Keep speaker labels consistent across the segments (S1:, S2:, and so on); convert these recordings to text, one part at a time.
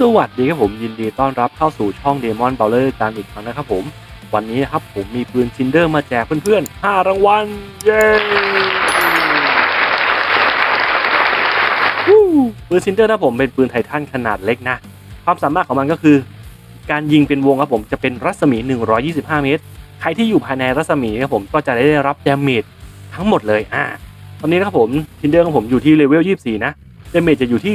S1: สวัสดีครับผมยินดีต้อนรับเข้าสู่ช่องเดมอนเบลเลอร์กันอีกครั้งนะครับผม วันนี้นะครับผมมีปืนชินเดอร์มาแจกเพื่อนๆ 5 รางวัล เย้ปืนชินเดอร์นะผมเป็นปืนไททันขนาดเล็กนะ ความสามารถของมันก็คือ การยิงเป็นวงครับผมจะเป็นรัศมี 125 เมตร ใครที่อยู่ภายในรัศมีครับผมก็จะได้รับดาเมจทั้งหมดเลยอ่าตอนนี้นะครับผมชินเดอร์ของผมอยู่ที่เลเวล 24 นะ ดาเมจจะอยู่ที่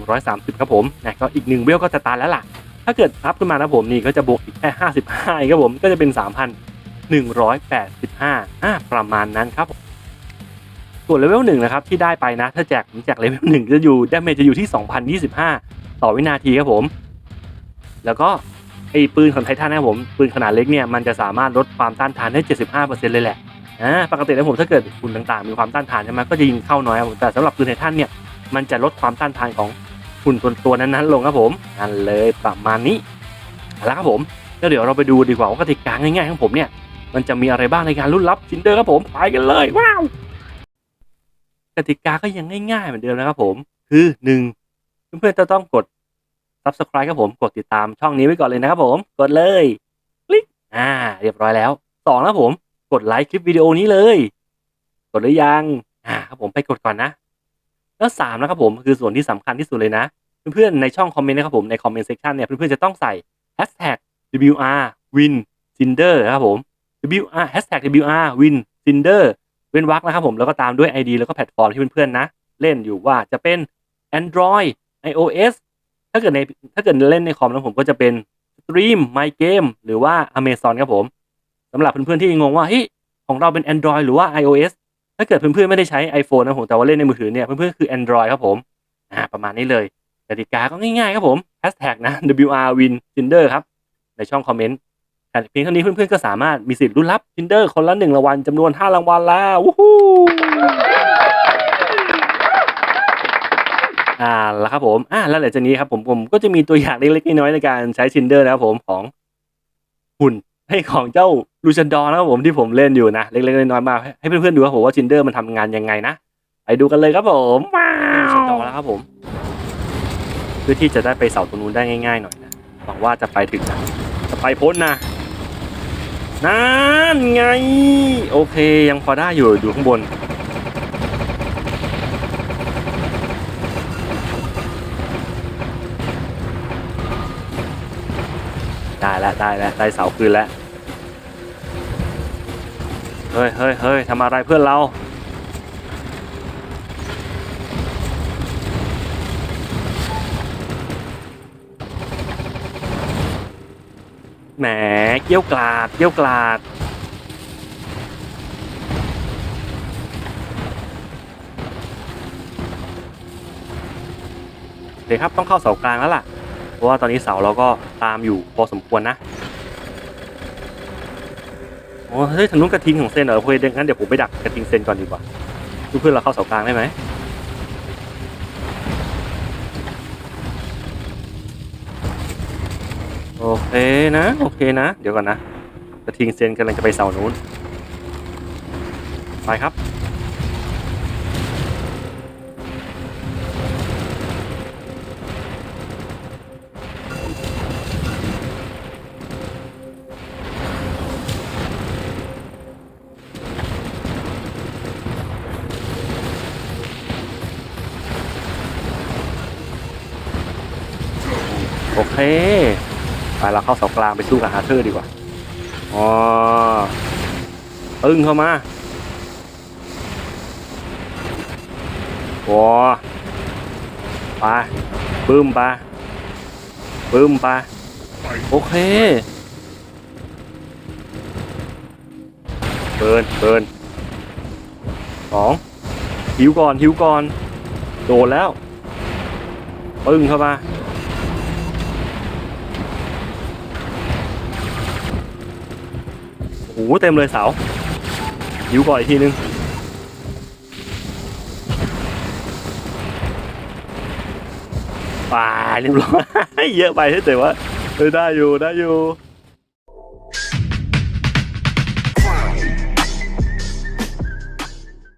S1: 3,130 ครับผมนะก็อีกหนึ่งเวลก็จะตันแล้วล่ะ ถ้าเกิดอัพขึ้นมานะผมนี่ก็จะบวกอีกแค่ 55ครับผมก็จะเป็น 3,185อ่าประมาณนั้นครับผมส่วนเลเวลหนึ่งนะครับที่ได้ไปนะ ถ้าแจกผมแจกเลเวลหนึ่งจะอยู่ดาเมจจะอยู่ที่ 2,025 ต่อวินาทีครับผม แล้วก็ไอ้ปืนของไททันนะครับผมปืนขนาดเล็กเนี่ยมันจะสามารถลดความต้านทานได้ 75%เลยแหละอ่าปกติแล้วผมถ้าเกิดคุณต่างๆ มีความต้านทานใช่ไหมก็จะยิงเข้าน้อยครับแต่สำหรับปืนไททันเนี่ย มันจะลดความต้านทานของหุ่นตัวตัวนั้นๆลงครับผมนั่นเลยประมาณนี้เอาละครับผมแล้วเดี๋ยวเราไปดูดีกว่าว่ากติกาง่ายๆของผมเนี่ย มันจะมีอะไรบ้างในการรุ่นรับชินเดอร์ครับผมไปกันเลยว้าวกติกาก็ยังง่ายๆเหมือนเดิมนะครับผม คือหนึ่งเพื่อนๆจะต้องกด subscribe ครับผมกดติดตามช่องนี้ไว้ก่อนเลยนะครับผมกดเลยคลิกอ่า เรียบร้อยแล้วสองนะผม กดไลค์คลิปวิดีโอนี้เลย กดหรือยังอ่าครับผมไปกดก่อนนะ แล้วสามนะครับผมคือส่วนที่สำคัญที่สุดเลยนะ เพื่อนๆในช่องคอมเมนต์นะครับผมในคอมเมนต์เซ c ชันเนี่ยเพื่อนๆจะต้องใส่ hashtag WR win cinder นะครับผม WR hashtag WR win cinder เว้นวรรคนะครับผมแล้วก็ตามด้วย ID แล้วก็แพลตฟอร์มที่เพื่อนๆนะ เล่นอยู่ว่าจะเป็น Android iOS ถ้าเกิดในถ้าเกิดเล่นในคอมแล้วผมก็จะเป็น Stream My Game หรือว่า Amazon ครับผมสำหรับเพื่อนๆที่งงว่าเฮ้ยของเราเป็น Android หรือว่า iOS ถ้าเกิดเพื่อนๆไม่ได้ใช้ iPhone นะผมแต่ว่าเล่นในมือถือเนี่ยเพื่อนๆคือ Android ครับผมอ่าประมาณนี้เลยกติกาก็ง่ายๆครับผม hashtag นะ WR win Tinder ครับ ในช่องคอมเมนต์แต่เพียงเท่านี้เพื่อนๆก็สามารถมีสิทธิ์รุ่นรับ Tinder คนละหนึ่งรางวัลจำนวน5รางวัลแล้ววู้ฮู้อ่าแล้วครับผมอ่าแล้วหลังจากนี้ครับผมผมก็จะมีตัวอย่างเล็กๆน้อยๆในการใช้ Tinder นะครับผมของหุ่นให้ของเจ้า ลูชันดอนะครับผมที่ผมเล่นอยู่นะ เล็กๆน้อยๆมาให้ให้เพื่อนๆดูครับผมว่า Tinder มันทำงานยังไงนะไปดูกันเลยครับผมว้าวลูชันดอแล้วครับผม เพื่อที่จะได้ไปเสาตรงนู้นได้ง่ายๆหน่อยนะหวังว่าจะไปถึงนะจะไปพ้นนะนั่นไง โอเคยังพอได้อยู่อยู่ข้างบนได้แล้วได้แล้วได้เสาคืนแล้ว เฮ้ยเฮ้ยเฮ้ยทำอะไรเพื่อนเรา แหมเกี้ยวกลาดเกี้ยวกลาดเดี๋ยวครับต้องเข้าเสากลางแล้วล่ะ เพราะว่าตอนนี้เสาเราก็ตามอยู่พอสมควรนะ โอ้เฮ้ยทางนู้นกระทิงของเซนเหรอโอเคเดี๋ยวงั้นเดี๋ยวผมไปดักกระทิงเซนก่อนดีกว่าเพื่อนเราเข้าเสากลางได้ไหมโอเคนะ โอเคนะ เดี๋ยวก่อนนะกระทิงเซนกำลังจะไปเสานู้นไปครับ โอเคไปเราเข้าเสากลางไปสู้กับฮาร์เทอร์ดีกว่าอ๋อตึงเข้ามาว้าไปบึ้มไปบึ้มไปโอเคเบินเบินสองหิวก่อนหิวก่อน โดนแล้ว ปึ้งเข้ามา หเต็มเลยเสายิวก่อนอีกทีนึงป่าเรียบร้อยเยอะไปแต่ว่าได้อยู่ได้อยู่